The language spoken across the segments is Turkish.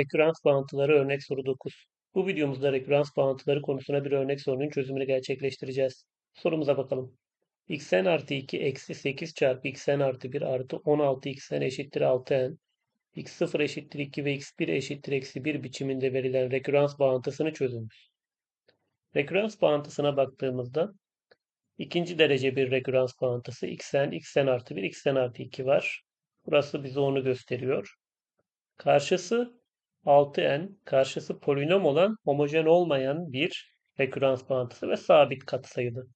Rekürans bağıntıları örnek soru 9. Bu videomuzda rekürans bağıntıları konusuna bir örnek sorunun çözümünü gerçekleştireceğiz. Sorumuza bakalım. xn artı 2 eksi 8 çarpı xn artı 1 artı 16 xn eşittir 6n x0 eşittir 2 ve x1 eşittir eksi 1 biçiminde verilen rekürans bağıntısını çözünüz. Rekürans bağıntısına baktığımızda ikinci derece bir rekürans bağıntısı xn, xn artı 1, xn artı 2 var. Burası bize onu gösteriyor. Karşısı 6n karşısı polinom olan homojen olmayan bir rekürans bağıntısı ve sabit katsayılı.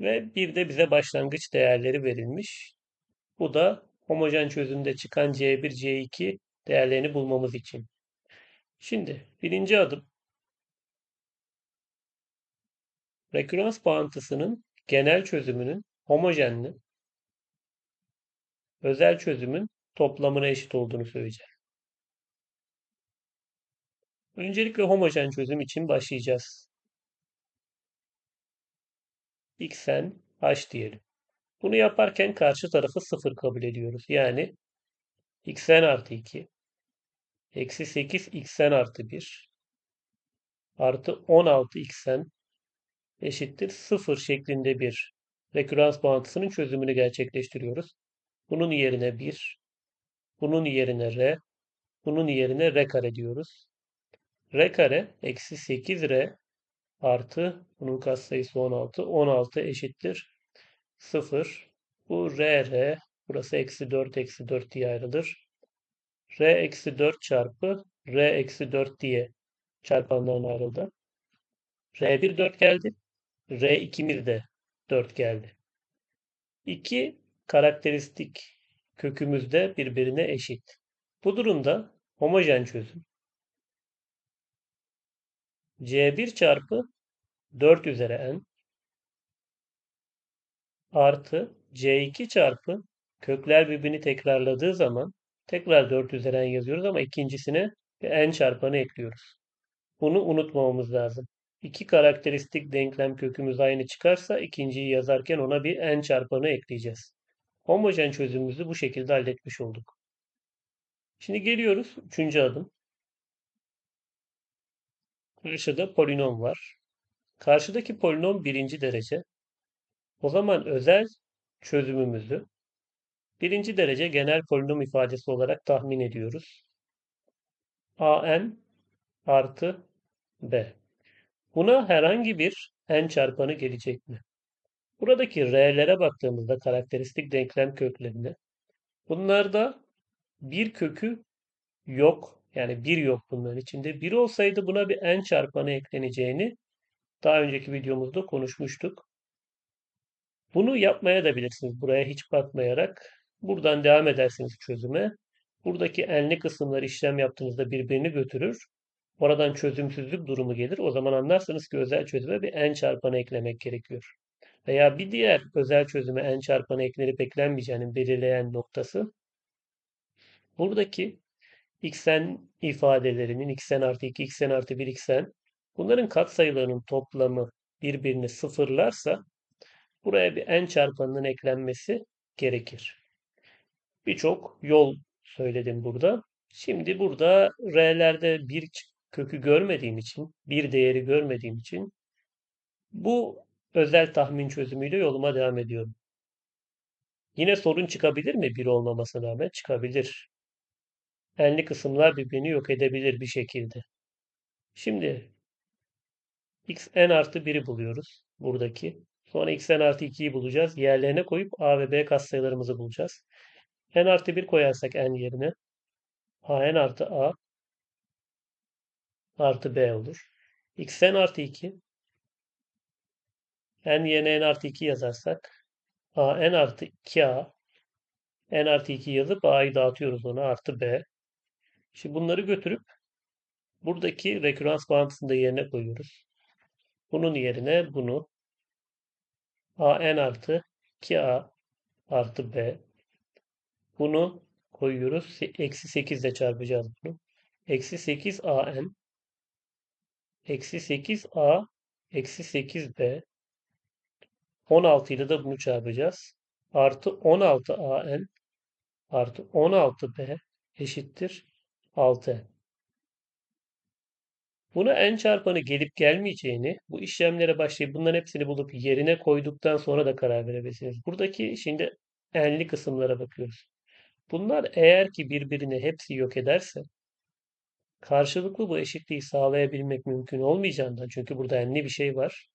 Ve bir de bize başlangıç değerleri verilmiş. Bu da homojen çözümde çıkan C1, C2 değerlerini bulmamız için. Şimdi birinci adım rekürans bağıntısının genel çözümünün homojenli özel çözümün toplamına eşit olduğunu söyleyeceğim. Öncelikle homojen çözüm için başlayacağız. xn h diyelim. Bunu yaparken karşı tarafı sıfır kabul ediyoruz. Yani xn artı 2 eksi 8 xn artı 1 artı 16 xn eşittir 0 şeklinde bir rekürans bağıntısının çözümünü gerçekleştiriyoruz. Bunun yerine 1, bunun yerine r, bunun yerine r kare diyoruz r kare eksi 8r artı bunun katsayısı 16. 16 eşittir 0. Bu r r burası eksi 4 eksi 4 diye ayrılır. r eksi 4 çarpı r eksi 4 diye çarpanlarına ayrıldı. r1 4 geldi. r2'miz de 4 geldi. İki karakteristik kökümüz de birbirine eşit. Bu durumda homojen çözüm C1 çarpı 4 üzeri n artı C2 çarpı kökler birbirini tekrarladığı zaman tekrar 4 üzeri n yazıyoruz ama ikincisine n çarpanı ekliyoruz. Bunu unutmamamız lazım. İki karakteristik denklem kökümüz aynı çıkarsa ikinciyi yazarken ona bir n çarpanı ekleyeceğiz. Homojen çözümümüzü bu şekilde halletmiş olduk. Şimdi geliyoruz üçüncü adım. Karşıda polinom var. Karşıdaki polinom birinci derece. O zaman özel çözümümüzü birinci derece genel polinom ifadesi olarak tahmin ediyoruz. an artı b. Buna herhangi bir n çarpanı gelecek mi? Buradaki r'lere baktığımızda karakteristik denklem köklerine bunlarda bir kökü yok yani 1 yok bunların içinde. 1 olsaydı buna bir n çarpanı ekleneceğini daha önceki videomuzda konuşmuştuk. Bunu yapmaya da bilirsiniz. Buraya hiç bakmayarak. Buradan devam edersiniz çözüme. Buradaki n'li kısımlar işlem yaptığınızda birbirini götürür. Oradan çözümsüzlük durumu gelir. O zaman anlarsınız ki özel çözüme bir n çarpanı eklemek gerekiyor. Veya bir diğer özel çözüme n çarpanı eklenip eklenmeyeceğinin belirleyen noktası buradaki xn ifadelerinin xn artı 2, xn artı 1, xn bunların katsayılarının toplamı birbirini sıfırlarsa buraya bir n çarpanının eklenmesi gerekir. Birçok yol söyledim burada. Şimdi burada r'lerde bir kökü görmediğim için, bir değeri görmediğim için bu özel tahmin çözümüyle yoluma devam ediyorum. Yine sorun çıkabilir mi bir olmamasına rağmen? Çıkabilir enli kısımlar birbirini yok edebilir bir şekilde. Şimdi x n artı 1'i buluyoruz buradaki. Sonra x n artı 2'yi bulacağız. Yerlerine koyup a ve b katsayılarımızı bulacağız. n artı 1 koyarsak n yerine a n artı a artı b olur. x n artı 2 n yerine n artı 2 yazarsak a n artı 2a n artı 2 yazıp a'yı dağıtıyoruz ona artı b Şimdi bunları götürüp buradaki rekürans bağıntısını da yerine koyuyoruz. Bunun yerine bunu an artı 2a artı b bunu koyuyoruz. Eksi 8 ile çarpacağız bunu. Eksi 8 an eksi 8 a eksi 8 b 16 ile de bunu çarpacağız. Artı 16 an artı 16 b eşittir 6n. Buna n çarpanı gelip gelmeyeceğini bu işlemlere başlayıp bunların hepsini bulup yerine koyduktan sonra da karar verebilirsiniz. Buradaki şimdi n'li kısımlara bakıyoruz. Bunlar eğer ki birbirini hepsi yok ederse karşılıklı bu eşitliği sağlayabilmek mümkün olmayacağından çünkü burada n'li bir şey var.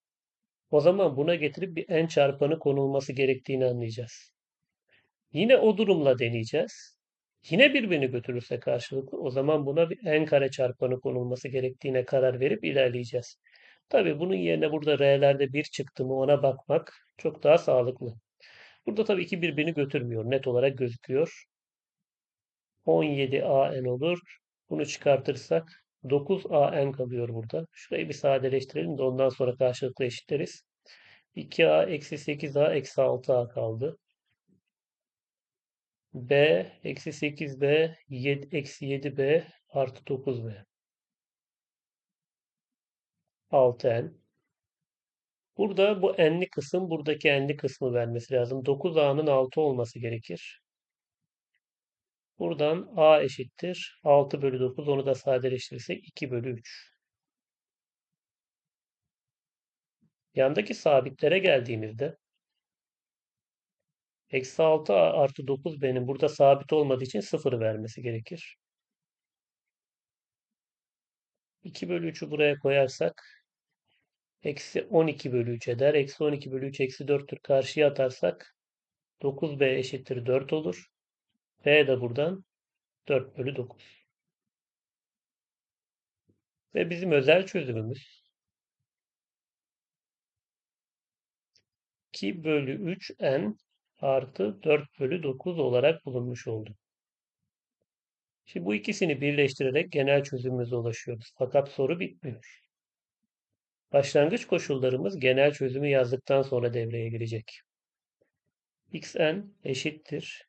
O zaman buna getirip bir n çarpanı konulması gerektiğini anlayacağız. Yine o durumla deneyeceğiz. Yine birbirini götürürse karşılıklı o zaman buna bir n kare çarpanı konulması gerektiğine karar verip ilerleyeceğiz. Tabii bunun yerine burada r'lerde 1 çıktı mı ona bakmak çok daha sağlıklı. Burada tabii ki birbirini götürmüyor. Net olarak gözüküyor. 17an olur. Bunu çıkartırsak 9an kalıyor burada. Şurayı bir sadeleştirelim de ondan sonra karşılıklı eşitleriz. 2a eksi 8a eksi 6a kaldı. B eksi 8b 7, eksi 7b artı 9b. 6n. Burada bu n'li kısım buradaki n'li kısmı vermesi lazım. 9a'nın 6 olması gerekir. Buradan a eşittir. 6 bölü 9 onu da sadeleştirirsek 2 bölü 3. Yandaki sabitlere geldiğimizde eksi 6 artı 9 benim burada sabit olmadığı için 0 vermesi gerekir. 2 bölü 3'ü buraya koyarsak eksi 12 bölü 3 eder. Eksi 12 bölü 3 eksi 4'tür. Karşıya atarsak 9b eşittir 4 olur. b de buradan 4 bölü 9. Ve bizim özel çözümümüz 2 bölü 3n artı 4 bölü 9 olarak bulunmuş oldu. Şimdi bu ikisini birleştirerek genel çözümümüze ulaşıyoruz. Fakat soru bitmiyor. Başlangıç koşullarımız genel çözümü yazdıktan sonra devreye girecek. xn eşittir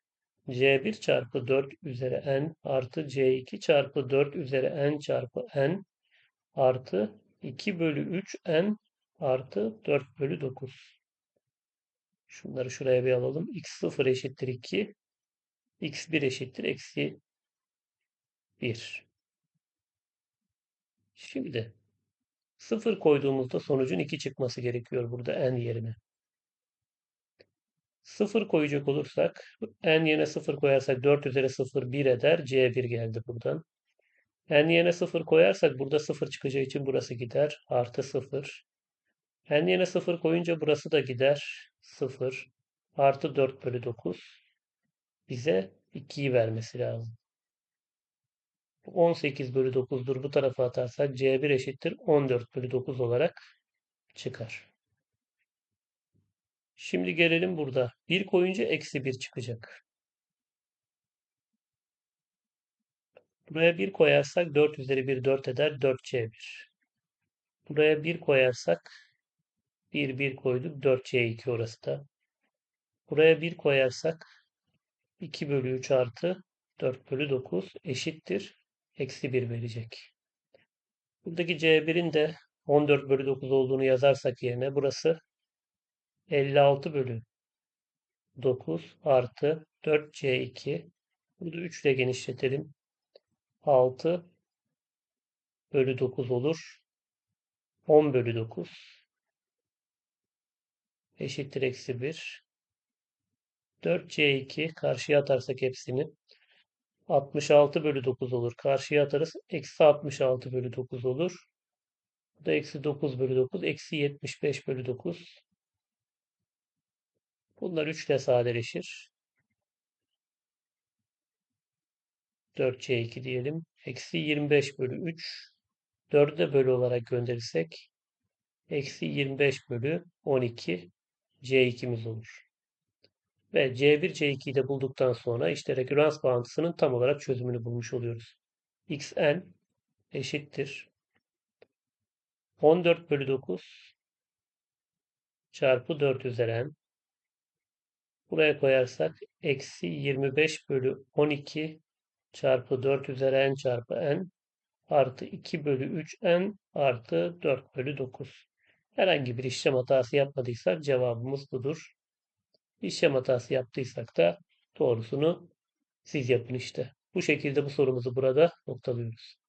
c1 çarpı 4 üzeri n artı c2 çarpı 4 üzeri n çarpı n artı 2 bölü 3 n artı 4 bölü 9. Şunları şuraya bir alalım. x0 eşittir 2. x1 eşittir eksi 1. Şimdi 0 koyduğumuzda sonucun 2 çıkması gerekiyor burada n yerine. 0 koyacak olursak n yerine 0 koyarsak 4 üzeri 0 1 eder. C1 geldi buradan. n yerine 0 koyarsak burada 0 çıkacağı için burası gider. Artı 0. n yerine 0 koyunca burası da gider. 0 artı 4 bölü 9 bize 2'yi vermesi lazım. 18 bölü 9'dur. Bu tarafa atarsak C1 eşittir 14 bölü 9 olarak çıkar. Şimdi gelelim burada. 1 koyunca eksi 1 çıkacak. Buraya 1 koyarsak 4 üzeri 1 4 eder. 4C1. Buraya 1 koyarsak 1 1 koyduk. 4C2 orası da. Buraya 1 koyarsak 2 bölü 3 artı 4 bölü 9 eşittir. Eksi 1 verecek. Buradaki C1'in de 14 bölü 9 olduğunu yazarsak yerine burası 56 bölü 9 artı 4C2. Burada 3 ile genişletelim. 6 bölü 9 olur. 10 bölü 9 eşittir eksi 1. 4C2 karşıya atarsak hepsini 66 bölü 9 olur. Karşıya atarız. Eksi 66 bölü 9 olur. Bu da eksi 9 bölü 9. Eksi 75 bölü 9. Bunlar 3 ile sadeleşir. 4C2 diyelim. Eksi 25 bölü 3. 4'e bölü olarak gönderirsek eksi 25 bölü 12 C2'miz olur. Ve C1, C2'yi de bulduktan sonra işte rekürans bağıntısının tam olarak çözümünü bulmuş oluyoruz. xn eşittir 14 bölü 9 çarpı 4 üzeri n. Buraya koyarsak eksi 25 bölü 12 çarpı 4 üzeri n çarpı n artı 2 bölü 3 n artı 4 bölü 9. Herhangi bir işlem hatası yapmadıysak cevabımız budur. İşlem hatası yaptıysak da doğrusunu siz yapın işte. Bu şekilde bu sorumuzu burada noktalıyoruz.